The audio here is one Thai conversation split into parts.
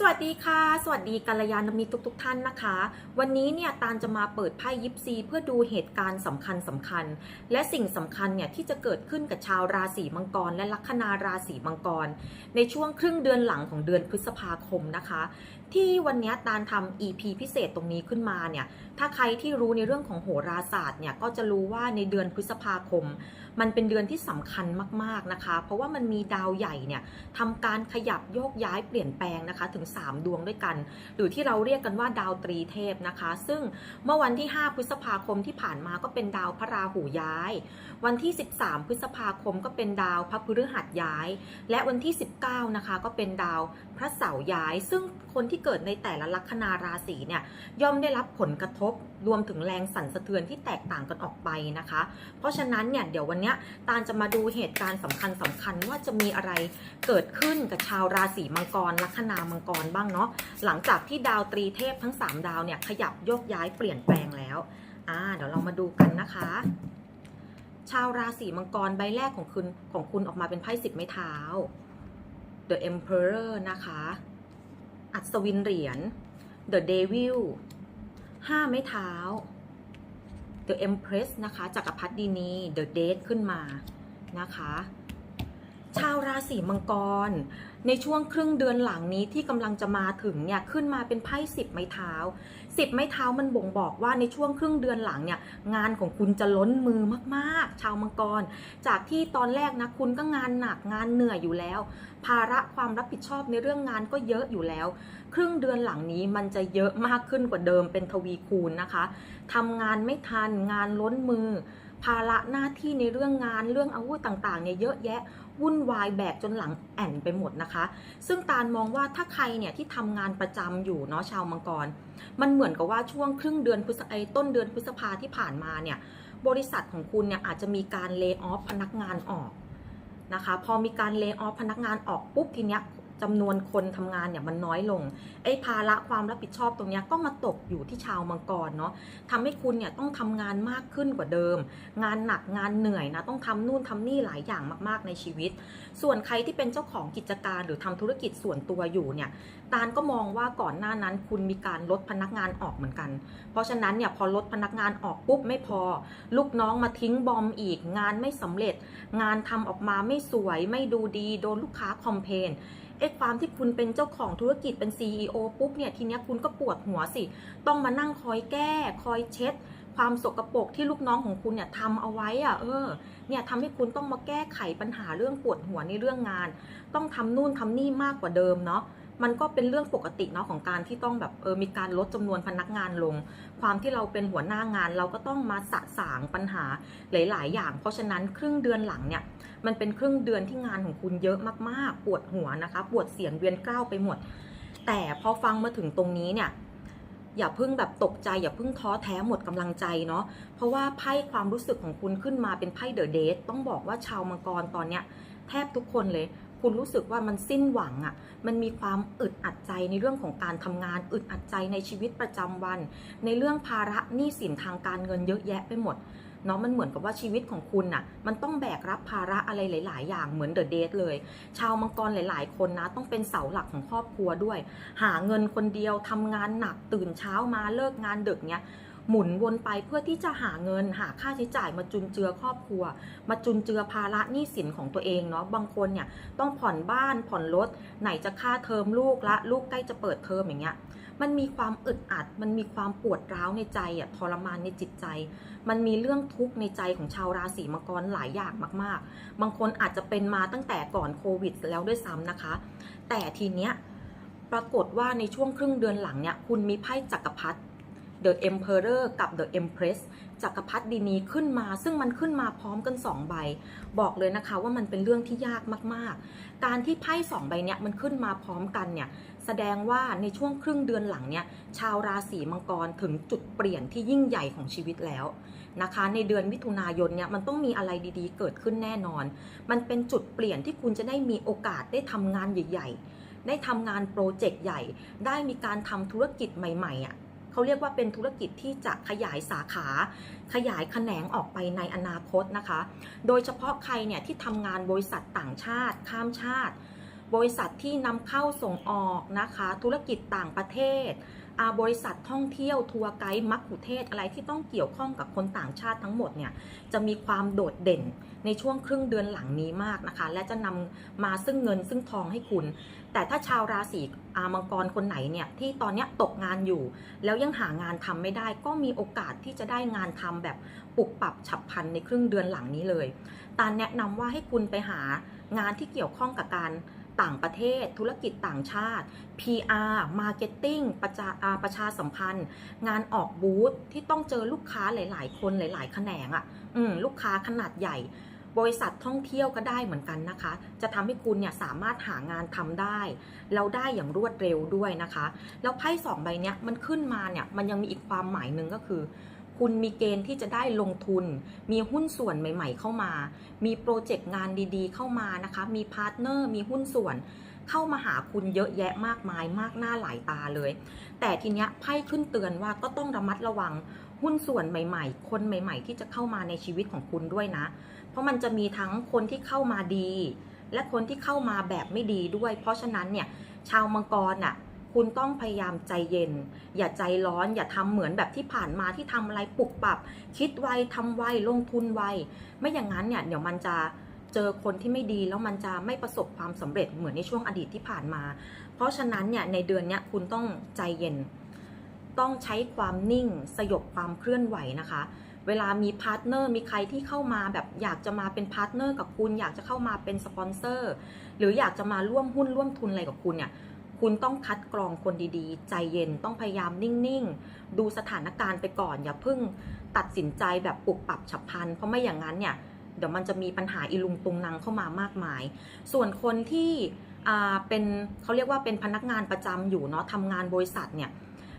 สวัสดีค่ะ สวัสดีกัลยาณมิตรทุกๆทท่านนะคะ วันนี้เนี่ยตาลจะมาเปิดไพ่ยิปซีเพื่อดูเหตุการณ์สำคัญสำคัญ และสิ่งสำคัญเนี่ยที่จะเกิดขึ้นกับชาวราศีมังกร และลัคนาราศีมังกร ในช่วงครึ่งเดือนหลังของเดือนพฤษภาคมนะคะ ที่วันนี้ตาลทำ EP พิเศษตรงนี้ขึ้นมาเนี่ย ถ้าใครที่รู้ในเรื่องของโหราศาสตร์เนี่ย ก็จะรู้ว่าในเดือนพฤษภาคม มันเป็นเดือนที่สำคัญมากๆนะคะ เพราะว่ามันมีดาวใหญ่เนี่ยทำการขยับโยกย้ายเปลี่ยนแปลงนะคะ ถึง 3 ดวงด้วยกัน หรือที่เราเรียกกันว่าดาวตรีเทพนะคะ ซึ่งเมื่อวันที่ 5 พฤษภาคมที่ผ่านมาก็เป็นดาวพระราหูย้าย วันที่ 13 พฤษภาคมก็เป็นดาวพระพฤหัสย้าย และวันที่ 19 นะคะ ก็เป็นดาวพระเสาร์ย้าย ซึ่งคนที่เกิดในแต่ละลัคนาราศีเนี่ยย่อมได้รับผลกระทบรวมถึงแรงสั่นสะเทือนที่แตกต่างกันออกไปนะคะ เพราะฉะนั้นเนี่ยเดี๋ยววันนี้ตาลจะมาดูเหตุการณ์สำคัญสำคัญว่าจะมีอะไรเกิดขึ้นกับชาวราศีมังกรลัคนามังกรบ้างเนาะหลังจากที่ดาวตรีเทพทั้ง 3 ดาวเนี่ยขยับโยกย้ายเปลี่ยนแปลงแล้วอ่าเดี๋ยวเรามาดูกันนะคะ ชาวราศีมังกรใบแรกของคุณของคุณออกมาเป็นไพ่สิบไม้เท้า The Emperor นะคะ อัศวินเหรียญ The Devil ห้าไม้เท้า The Empress นะคะจักรพรรดินี The Date ขึ้นมานะคะ ชาวราศีมังกร ในช่วงครึ่งเดือนหลังนี้ที่กำลังจะมาถึงเนี่ยขึ้นมาเป็นไพ่สิบไม้เท้าสิบไม้เท้ามันบ่งบอกว่าในช่วงครึ่งเดือนหลังเนี่ยงานของคุณจะล้นมือมากๆ ชาวมังกร จากที่ตอนแรกนะคุณก็งานหนักงานเหนื่อยอยู่แล้ว ภาระความรับผิดชอบในเรื่องงานก็เยอะอยู่แล้ว ครึ่งเดือนหลังนี้มันจะเยอะมากขึ้นกว่าเดิมเป็นทวีคูณนะคะทำงานไม่ทันงานล้นมือ ภาระหน้าที่ในเรื่องงานเรื่องอาวุธต่างๆเนี่ยเยอะแยะวุ่นวายแบกจนหลังแอนไปหมดนะคะ ซึ่งตาลมองว่าถ้าใครเนี่ยที่ทำงานประจำอยู่เนาะชาวมังกร มันเหมือนกับว่าช่วงครึ่งเดือนพฤษไอต้นเดือนพฤษภาที่ผ่านมาเนี่ยบริษัทของคุณเนี่ยอาจจะมีการเล y o ออฟพนักงานออกนะคะ พอมีการเล y o ออฟพนักงานออกปุ๊บทีเนี้ย จำนวนคนทำงานเนี่ยมันน้อยลงไอ้ภาระความรับผิดชอบตรงนี้ก็มาตกอยู่ที่ชาวมังกรเนาะทำให้คุณเนี่ยต้องทำงานมากขึ้นกว่าเดิม งานหนักงานเหนื่อยนะต้องทำนู่นทำนี่หลายอย่างมากๆในชีวิต ส่วนใครที่เป็นเจ้าของกิจการหรือทำธุรกิจส่วนตัวอยู่เนี่ยตาลก็มองว่าก่อนหน้านั้นคุณมีการลดพนักงานออกเหมือนกัน เพราะฉะนั้นเนี่ยพอลดพนักงานออกปุ๊บไม่พอ ลูกน้องมาทิ้งบอมอีก งานไม่สำเร็จ งานทำออกมาไม่สวยไม่ดูดี โดนลูกค้าคอมเพน ไอ้ความที่คุณเป็นเจ้าของธุรกิจเป็น CEO ปุ๊บเนี่ยทีเนี้ยคุณก็ปวดหัวสิ ต้องมานั่งคอยแก้ คอยเช็ด ความสกรปรกที่ลูกน้องของคุณเนี่ยทำเอาไว้อะเออเนี่ยทำให้คุณต้องมาแก้ไขปัญหาเรื่องปวดหัวในเรื่องงาน ต้องทำนู่นทำนี่มากกว่าเดิมเนาะมันก็เป็นเรื่องปกติเนาะของการที่ต้องแบบเออมีการลดจำนวนพนักงานลง ความที่เราเป็นหัวหน้างานเราก็ต้องมาสะสางปัญหาหลาย ๆ อย่าง เพราะฉะนั้นครึ่งเดือนหลังเนี่ย มันเป็นครึ่งเดือนที่งานของคุณเยอะมากๆ ปวดหัวนะคะ ปวดเสียนเวียนกล้าวไปหมด แต่พอฟังมาถึงตรงนี้เนี่ยอย่าเพิ่งแบบตกใจอย่าเพิ่งท้อแท้หมดกำลังใจเนาะเพราะว่าไพ่ความรู้สึกของคุณขึ้นมาเป็นไพ่เดอะเดทต้องบอกว่าชาวมังกรตอนเนี้ยแทบทุกคนเลย คุณรู้สึกว่ามันสิ้นหวังอะ่ะมันมีความอึดอัดใจในเรื่องของการทำงาน อึดอัดใจในชีวิตประจำวัน ในเรื่องภาระหนี้สินทางการเงินเยอะแยะไปหมด เนาะมันเหมือนกับว่าชีวิตของคุณน่ะมันต้องแบกรับภาระอะไรหลาย ๆ อย่างเหมือนเดอะเดทเลย ชาวมังกรหลาย ๆ คนนะต้องเป็นเสาหลักของครอบครัวด้วย หาเงินคนเดียวทำงานหนักตื่นเช้ามาเลิกงานดึกเนี้ยหมุนวนไปเพื่อที่จะหาเงินหาค่าใช้จ่ายมาจุนเจือครอบครัว มาจุนเจือภาระหนี้สินของตัวเองเนาะบางคนเนี่ยต้องผ่อนบ้านผ่อนรถไหนจะค่าเทอมลูกละลูกใกล้จะเปิดเทอมอย่างเงี้ย มันมีความอึดอัด มันมีความปวดร้าวในใจอะทรมานในจิตใจ มันมีเรื่องทุกข์ในใจของชาวราศีมังกรหลายอย่างมาก ๆ บางคนอาจจะเป็นมาตั้งแต่ก่อนโควิดแล้วด้วยซ้ำนะคะ แต่ทีเนี้ยปรากฏว่าในช่วงครึ่งเดือนหลังเนี่ยคุณมีไพ่จักรพรรดิ The Emperor กับ The Empress จักรพรรดินีขึ้นมา ซึ่งมันขึ้นมาพร้อมกัน 2 ใบ บอกเลยนะคะว่ามันเป็นเรื่องที่ยากมาก ๆ การที่ไพ่สองใบเนี้ยมันขึ้นมาพร้อมกันเนี่ย แสดงว่าในช่วงครึ่งเดือนหลังเนี่ยชาวราศีมังกรถึงจุดเปลี่ยนที่ยิ่งใหญ่ของชีวิตแล้วนะคะ ในเดือนมิถุนายนเนี่ยมันต้องมีอะไรดีๆ เกิดขึ้นแน่นอน มันเป็นจุดเปลี่ยนที่คุณจะได้มีโอกาสได้ทำงานใหญ่ ๆ ได้ทำงานโปรเจกต์ใหญ่ ได้มีการทำธุรกิจใหม่ๆอะเขาเรียกว่าเป็นธุรกิจที่จะขยายสาขา ขยายแขนงออกไปในอนาคตนะคะ โดยเฉพาะใครเนี่ยที่ทำงานบริษัทต่างชาติ ข้ามชาติ บริษัทที่นำเข้าส่งออกนะคะ ธุรกิจต่างประเทศ บริษัทท่องเที่ยวทัวร์ไกด์มักคุเทศอะไรที่ต้องเกี่ยวข้องกับคนต่างชาติทั้งหมดเนี่ยจะมีความโดดเด่นในช่วงครึ่งเดือนหลังนี้มากนะคะ และจะนำมาซึ่งเงินซึ่งทองให้คุณ แต่ถ้าชาวราศีอามังกรคนไหนเนี่ยที่ตอนนี้ตกงานอยู่ แล้วยังหางานทำไม่ได้ ก็มีโอกาสที่จะได้งานทำแบบปุบปรับฉับพลันในครึ่งเดือนหลังนี้เลยตาแนะนำว่าให้คุณไปหางานที่เกี่ยวข้องกับการ ต่างประเทศ ธุรกิจต่างชาติ PR Marketing ประชาประชาสัมพันธ์ งานออกบูธที่ต้องเจอลูกค้าหลาย ๆ คนหลาย ๆ แขนงอะ่ะอืมลูกค้าขนาดใหญ่ บริษัทท่องเที่ยวก็ได้เหมือนกันนะคะ จะทำให้คุณเนี่ยสามารถหางานทำได้แล้วได้อย่างรวดเร็วด้วยนะคะ แล้วไพ่สองใบเนี้ยมันขึ้นมาเนี่ยมันยังมีอีกความหมายหนึ่งก็คือ คุณมีเกณฑ์ที่จะได้ลงทุน มีหุ้นส่วนใหม่ ๆ เข้ามา มีโปรเจกต์งานดีๆ เข้ามานะคะ มีพาร์ทเนอร์ มีหุ้นส่วน เข้ามาหาคุณเยอะแยะมากมาย มากหน้าหลายตาเลย แต่ทีเนี้ยไพ่ขึ้นเตือนว่าก็ต้องระมัดระวังหุ้นส่วนใหม่ ๆ คนใหม่ ๆ ที่จะเข้ามาในชีวิตของคุณด้วยนะ เพราะมันจะมีทั้งคนที่เข้ามาดี และคนที่เข้ามาแบบไม่ดีด้วย เพราะฉะนั้นเนี่ยชาวมังกรน่ะ คุณต้องพยายามใจเย็น อย่าใจร้อน อย่าทำเหมือนแบบที่ผ่านมาที่ทำอะไรปุบปับ คิดไวทำไวลงทุนไว ไม่อย่างนั้นเนี่ยเดี๋ยวมันจะเจอคนที่ไม่ดีแล้วมันจะไม่ประสบความสำเร็จเหมือนในช่วงอดีตที่ผ่านมา เพราะฉะนั้นเนี่ยในเดือนเนี้ยคุณต้องใจเย็น ต้องใช้ความนิ่งสยบความเคลื่อนไหวนะคะ เวลามีพาร์ทเนอร์มีใครที่เข้ามาแบบอยากจะมาเป็นพาร์ทเนอร์กับคุณ อยากจะเข้ามาเป็นสปอนเซอร์หรืออยากจะมาร่วมหุ้นร่วมทุนอะไรกับคุณเนี่ย คุณต้องคัดกรองคนดีๆ ใจเย็นต้องพยายามนิ่งๆ ดูสถานการณ์ไปก่อน อย่าเพิ่งตัดสินใจแบบปุบปรับฉับพลัน เพราะไม่อย่างนั้นเนี่ยเดี๋ยวมันจะมีปัญหาอีลุงตุงนังเข้ามามากมาย ส่วนคนที่อ่าเป็นเขาเรียกว่าเป็นพนักงานประจำอยู่เนาะทำงานบริษัทเนี่ย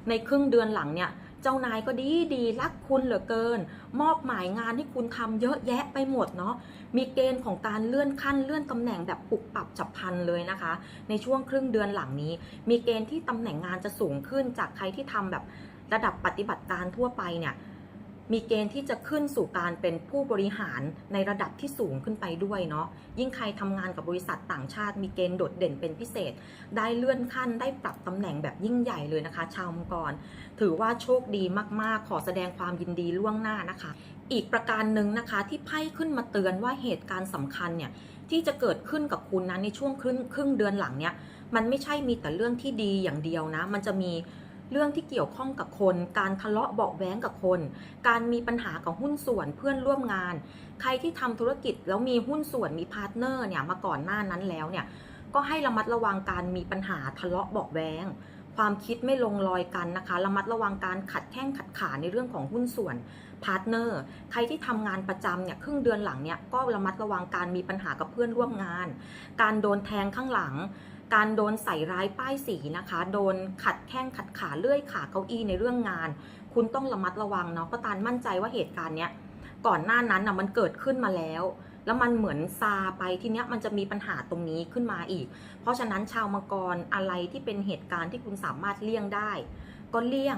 ในครึ่งเดือนหลังเนี่ย เจ้านายก็ดีดีรักคุณเหลือเกิน มอบหมายงานให้คุณทำเยอะแยะไปหมดเนาะมีเกณฑ์ของการเลื่อนขั้นเลื่อนตำแหน่งแบบปุบปรับฉับพลันเลยนะคะ ในช่วงครึ่งเดือนหลังนี้ มีเกณฑ์ที่ตำแหน่งงานจะสูงขึ้นจากใครที่ทำแบบระดับปฏิบัติการทั่วไปเนี่ย มีเกณฑ์ที่จะขึ้นสู่การเป็นผู้บริหารในระดับที่สูงขึ้นไปด้วยเนาะยิ่งใครทำงานกับบริษัทต่างชาติ มีเกณฑ์โดดเด่นเป็นพิเศษ ได้เลื่อนขั้นได้ปรับตำแหน่งแบบยิ่งใหญ่เลยนะคะ ชาวมังกร ถือว่าโชคดีมากๆ ขอแสดงความยินดีล่วงหน้านะคะ อีกประการหนึ่งนะคะที่ไพ่ขึ้นมาเตือนว่าเหตุการณ์สำคัญเนี่ยที่จะเกิดขึ้นกับคุณนะในช่วงครึ่งครึ่งเดือนหลังเนี่ยมันไม่ใช่มีแต่เรื่องที่ดีอย่างเดียวนะ มันจะมี เรื่องที่เกี่ยวข้องกับคน การทะเลาะเบาแว้งกับคน การมีปัญหากับหุ้นส่วนเพื่อนร่วมงาน ใครที่ทำธุรกิจแล้วมีหุ้นส่วนมีพาร์ทเนอร์เนี่ยมาก่อนหน้านั้นแล้วเนี่ยก็ให้ระมัดระวังการมีปัญหาทะเลาะเบาแว้งความคิดไม่ลงรอยกันนะคะ ระมัดระวังการขัดแข้งขัดขาในเรื่องของหุ้นส่วนพาร์ทเนอร์ ใครที่ทำงานประจำเนี่ยครึ่งเดือนหลังเนี่ยก็ระมัดระวังการมีปัญหากับเพื่อนร่วมงาน การโดนแทงข้างหลัง การโดนใส่ร้ายป้ายสีนะคะ โดนขัดแข้งขัดขาเลื่อยขาเก้าอี้ในเรื่องงาน คุณต้องระมัดระวังเนาะเพราะตาลมั่นใจว่าเหตุการณ์เนี้ยก่อนหน้านั้นนะมันเกิดขึ้นมาแล้ว แล้วมันเหมือนซาไปทีเนี้ยมันจะมีปัญหาตรงนี้ขึ้นมาอีก เพราะฉะนั้นชาวมังกรอะไรที่เป็นเหตุการณ์ที่คุณสามารถเลี่ยงได้ ก็เลี่ยง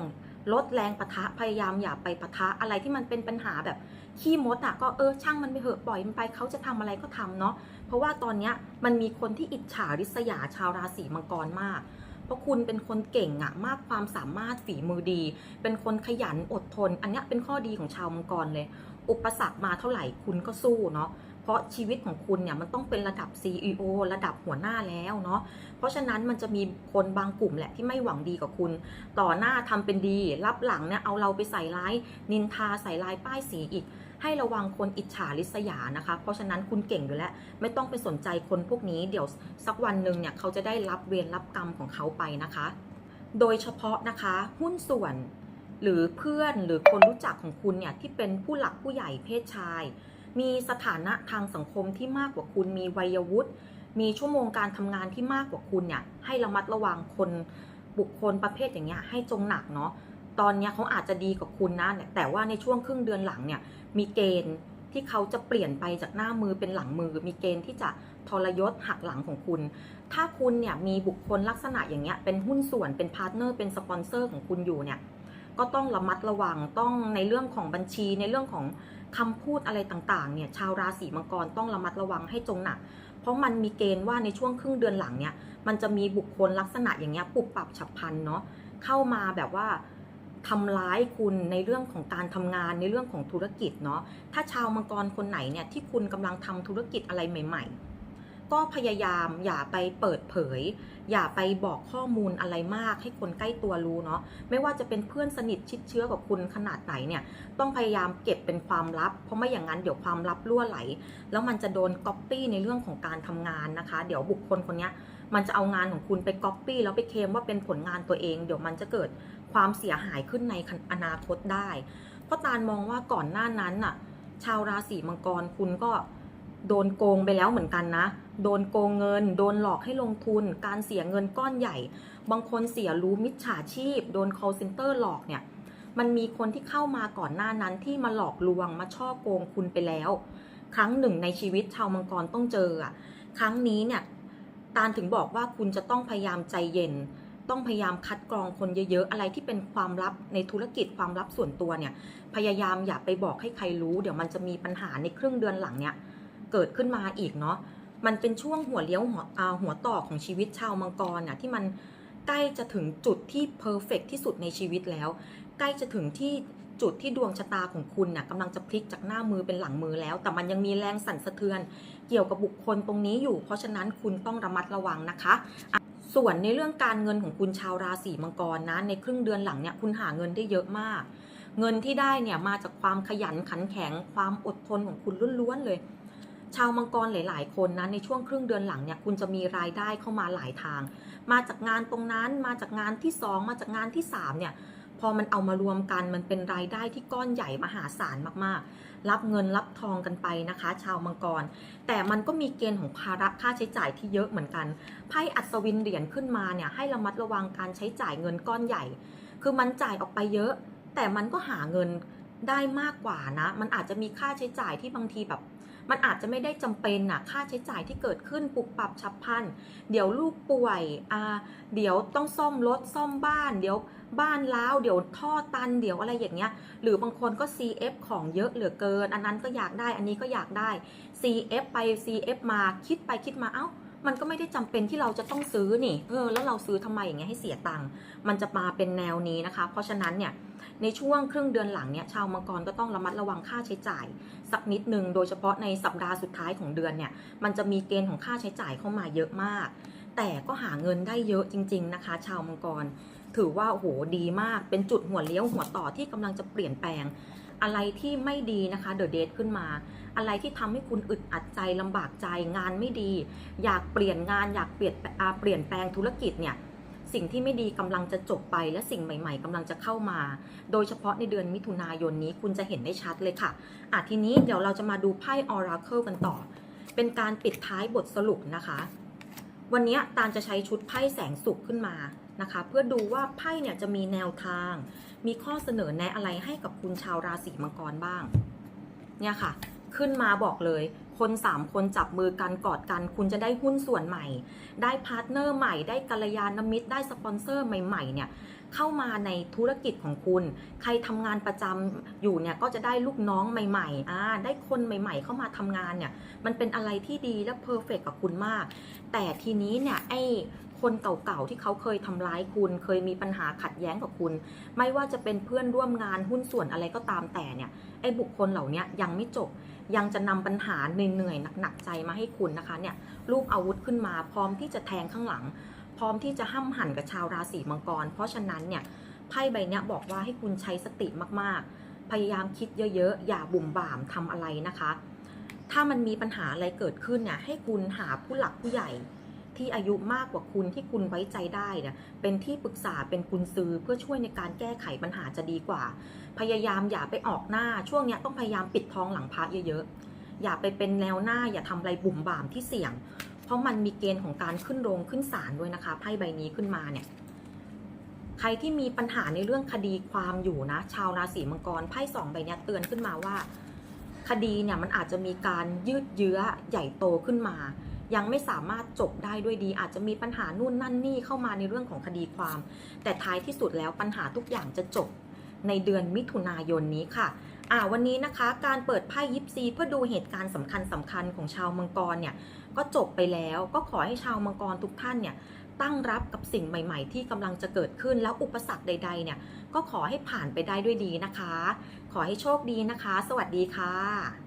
ลดแรงปะทะพยายามอย่าไปปะทะอะไรที่มันเป็นปัญหาแบบขี้มดอะก็เออช่างมันไปเหอะปล่อยมันไปเขาจะทำอะไรก็ทำเนาะเพราะว่าตอนเนี้ยมันมีคนที่อิจฉาริษยาชาวราศีมังกรมาก เพราะคุณเป็นคนเก่งอะมากความสามารถฝีมือดี เป็นคนขยันอดทน อันนี้เป็นข้อดีของชาวมังกรเลย อุปสรรคมาเท่าไหร่คุณก็สู้เนาะ เพราะชีวิตของคุณเนี่ยมันต้องเป็นระดับ CEO ระดับหัวหน้าแล้วเนาะ เพราะฉะนั้นมันจะมีคนบางกลุ่มแหละที่ไม่หวังดีกับคุณ ต่อหน้าทำเป็นดี รับหลังเนี่ยเอาเราไปใส่ร้าย นินทาใส่ลายป้ายสีอีก ให้ระวังคนอิจฉาริษยานะคะ เพราะฉะนั้นคุณเก่งอยู่แล้ว ไม่ต้องไปสนใจคนพวกนี้เดี๋ยวสักวันหนึ่งเนี่ยเขาจะได้รับเวรรับกรรมของเขาไปนะคะ โดยเฉพาะนะคะหุ้นส่วนหรือเพื่อนหรือคนรู้จักของคุณเนี่ยที่เป็นผู้หลักผู้ใหญ่เพศชาย มีสถานะทางสังคมที่มากกว่าคุณ มีวัยวุฒิ มีชั่วโมงการทำงานที่มากกว่าคุณเนี่ย ให้ระมัดระวังคนบุคคลประเภทอย่างเงี้ยให้จงหนักเนาะ ตอนเนี้ยเขาอาจจะดีกับคุณนะ แต่ว่าในช่วงครึ่งเดือนหลังเนี่ย มีเกณฑ์ที่เขาจะเปลี่ยนไปจากหน้ามือเป็นหลังมือ มีเกณฑ์ที่จะทรยศหักหลังของคุณ ถ้าคุณเนี่ยมีบุคคลลักษณะอย่างเงี้ยเป็นหุ้นส่วนเป็นพาร์ทเนอร์เป็นสปอนเซอร์ของคุณอยู่เนี่ย ก็ต้องระมัดระวังต้องในเรื่องของบัญชีในเรื่องของคำพูดอะไรต่างๆเนี่ยชาวราศีมังกรต้องระมัดระวังให้จงหนัก เพราะมันมีเกณฑ์ว่าในช่วงครึ่งเดือนหลังเนี่ยมันจะมีบุคคลลักษณะอย่างเงี้ยปุบปรับฉับพลันเนาะเข้ามาแบบว่าทำร้ายคุณในเรื่องของการทำงานในเรื่องของธุรกิจเนาะถ้าชาวมังกรคนไหนเนี่ยที่คุณกำลังทำธุรกิจอะไรใหม่ ๆ ก็พยายามอย่าไปเปิดเผย อย่าไปบอกข้อมูลอะไรมากให้คนใกล้ตัวรู้เนาะไม่ว่าจะเป็นเพื่อนสนิทชิดเชื้อกับคุณขนาดไหนเนี่ยต้องพยายามเก็บเป็นความลับ เพราะไม่อย่างนั้นเดี๋ยวความลับรั่วไหล แล้วมันจะโดนก๊อปปี้ในเรื่องของการทำงานนะคะ เดี๋ยวบุคคลคนนี้มันจะเอางานของคุณไปก๊อปปี้แล้วไปเคลมว่าเป็นผลงานตัวเอง เดี๋ยวมันจะเกิดความเสียหายขึ้นในอนาคตได้ เพราะตาลมองว่าก่อนหน้านั้นน่ะชาวราศีมังกรคุณก็โดนโกงไปแล้วเหมือนกันนะ โดนโกงเงิน โดนหลอกให้ลงทุน การเสียเงินก้อนใหญ่ บางคนเสียรู้มิจฉาชีพ โดน call center หลอกเนี่ย มันมีคนที่เข้ามาก่อนหน้านั้นที่มาหลอกลวงมาช่อโกงคุณไปแล้ว ครั้งหนึ่งในชีวิตชาวมังกรต้องเจออะ ครั้งนี้เนี่ย ตาลถึงบอกว่าคุณจะต้องพยายามใจเย็น ต้องพยายามคัดกรองคนเยอะๆ อะไรที่เป็นความลับในธุรกิจความลับส่วนตัวเนี่ย พยายามอย่าไปบอกให้ใครรู้ เดี๋ยวมันจะมีปัญหาในครึ่งเดือนหลังเนี่ย เกิดขึ้นมาอีกเนาะ มันเป็นช่วงหัวเลี้ยวหัวหัวต่อของชีวิตชาวมังกรน่ะที่มันใกล้จะถึงจุดที่เพอร์เฟกที่สุดในชีวิตแล้ว ใกล้จะถึงที่จุดที่ดวงชะตาของคุณน่ะกำลังจะพลิกจากหน้ามือเป็นหลังมือแล้ว แต่มันยังมีแรงสั่นสะเทือน เกี่ยวกับบุคคลตรงนี้อยู่ เพราะฉะนั้นคุณต้องระมัดระวังนะคะอะส่วนในเรื่องการเงินของคุณชาวราศีมังกรนะในครึ่งเดือนหลังเนี่ยคุณหาเงินได้เยอะมาก เงินที่ได้เนี่ยมาจากความขยันขันแข็งความอดทนของคุณล้วนๆเลย ชาวมังกรหลาย ๆ คนนะในช่วงครึ่งเดือนหลังเนี่ยคุณจะมีรายได้เข้ามาหลายทาง มาจากงานตรงนั้นมาจากงานที่ 2 มาจากงานที่ 3 เนี่ยพอมันเอามารวมกันมันเป็นรายได้ที่ก้อนใหญ่มหาศาลมากๆ รับเงินรับทองกันไปนะคะ ชาวมังกร แต่มันก็มีเกณฑ์ของภาระค่าใช้จ่ายที่เยอะเหมือนกันไพ่อัศวินเหรียญขึ้นมาเนี่ยให้ระมัดระวังการใช้จ่ายเงินก้อนใหญ่ คือมันจ่ายออกไปเยอะ แต่มันก็หาเงินได้มากกว่านะ มันอาจจะมีค่าใช้จ่ายที่บางทีแบบ มันอาจจะไม่ได้จำเป็นน่ะค่าใช้จ่ายที่เกิดขึ้นปุบปับฉับพลัน เดี๋ยวลูกป่วยอ่าเดี๋ยวต้องซ่อมรถซ่อมบ้าน เดี๋ยวบ้านล้าวเดี๋ยวท่อตันเดี๋ยวอะไรอย่างเงี้ย หรือบางคนก็ CF ของเยอะเหลือเกิน อันนั้นก็อยากได้อันนี้ก็อยากได้ CF ไป CF มาคิดไปคิดมาเอ้า มันก็ไม่ได้จำเป็นที่เราจะต้องซื้อนี่เออแล้วเราซื้อทำไมอย่างเงี้ยให้เสียตังค์มันจะมาเป็นแนวนี้นะคะ เพราะฉะนั้นเนี่ยในช่วงครึ่งเดือนหลังเนี่ยชาวมังกรก็ต้องระมัดระวังค่าใช้จ่าย สักนิดนึงโดยเฉพาะในสัปดาห์สุดท้ายของเดือนเนี่ยมันจะมีเกณฑ์ของค่าใช้จ่ายเข้ามาเยอะมาก แต่ก็หาเงินได้เยอะจริง ๆนะคะ ชาวมังกรถือว่าโอ้โหดีมากเป็นจุดหัวเลี้ยวหัวต่อที่กำลังจะเปลี่ยนแปลง อะไรที่ไม่ดีนะคะเดอะเดทขึ้นมา อะไรที่ทำให้คุณอึดอัดใจลำบากใจงานไม่ดี อยากเปลี่ยนงานอยากเปลี่ยนเปลี่ยนแปลงธุรกิจเนี่ยสิ่งที่ไม่ดีกำลังจะจบไปและสิ่งใหม่ๆกำลังจะเข้ามา โดยเฉพาะในเดือนมิถุนายนนี้คุณจะเห็นได้ชัดเลยค่ะอะทีนี้เดี๋ยวเราจะมาดูไพ่ Oracle กันต่อ เป็นการปิดท้ายบทสรุปนะคะ วันนี้ตาลจะใช้ชุดไพ่แสงสุขขึ้นมานะคะ เพื่อดูว่าไพ่เนี่ยจะมีแนวทาง มีข้อเสนอแนะอะไรให้กับคุณชาวราศีมังกรบ้าง เนี่ยค่ะ ขึ้นมาบอกเลย คนสามคนจับมือกันกอดกัน คุณจะได้หุ้นส่วนใหม่ ได้พาร์ทเนอร์ใหม่ ได้กัลยาณมิตร ได้สปอนเซอร์ใหม่ๆเนี่ย เข้ามาในธุรกิจของคุณ ใครทำงานประจำอยู่เนี่ยก็จะได้ลูกน้องใหม่ๆอ่าได้คนใหม่ ๆ เข้ามาทำงานเนี่ยมันเป็นอะไรที่ดีและเพอร์เฟกกับคุณมาก แต่ทีนี้เนี่ยไอ้คนเก่าๆที่เขาเคยทำร้ายคุณ เคยมีปัญหาขัดแย้งกับคุณ ไม่ว่าจะเป็นเพื่อนร่วมงานหุ้นส่วนอะไรก็ตามแต่เนี่ยไอ้บุคคลเหล่านี้ยังไม่จบ ยังจะนำปัญหาเหนื่อยๆหนักๆใจมาให้คุณนะคะเนี่ยลูกอาวุธขึ้นมาพร้อมที่จะแทงข้างหลัง ร้อมที่จะห้ำหั่นกับชาวราศีมังกร เพราะฉะนั้นเนี่ยไพ่ใบเนี้ยบอกว่าให้คุณใช้สติมากๆ พยายามคิดเยอะๆ อย่าบุ่มบ่ามทำอะไรนะคะ ถ้ามันมีปัญหาอะไรเกิดขึ้นเนี่ยให้คุณหาผู้หลักผู้ใหญ่ที่อายุมากกว่าคุณที่คุณไว้ใจได้เนี่ยเป็นที่ปรึกษาเป็นกุญซือเพื่อช่วยในการแก้ไขปัญหาจะดีกว่า พยายามอย่าไปออกหน้าช่วงเนี้ยต้องพยายามปิดทองหลังพระเยอะๆ อย่าไปเป็นแนวหน้าอย่าทำอะไรบุ่มบ่ามที่เสี่ยง ราะมันมีเกณฑ์ของการขึ้นโรงขึ้นศาลด้วยนะคะไพ่ใบนี้ขึ้นมาเนี่ย ใครที่มีปัญหาในเรื่องคดีความอยู่นะ ชาวราศีมังกรไพ่สองใบนี้เตือนขึ้นมาว่า คดีเนี่ยมันอาจจะมีการยืดเยื้อใหญ่โตขึ้นมา ยังไม่สามารถจบได้ด้วยดี อาจจะมีปัญหานู่นนั่นนี่เข้ามาในเรื่องของคดีความ แต่ท้ายที่สุดแล้วปัญหาทุกอย่างจะจบในเดือนมิถุนายนนี้ค่ะอ่าวันนี้นะคะ การเปิดไพ่ยิปซีเพื่อดูเหตุการณ์สำคัญสำคัญของชาวมังกรเนี่ย ก็จบไปแล้วก็ขอให้ชาวมังกรทุกท่านเนี่ยตั้งรับกับสิ่งใหม่ ๆ ที่กำลังจะเกิดขึ้นแล้วอุปสรรคใด ๆ เนี่ยก็ขอให้ผ่านไปได้ด้วยดีนะคะ ขอให้โชคดีนะคะ สวัสดีค่ะ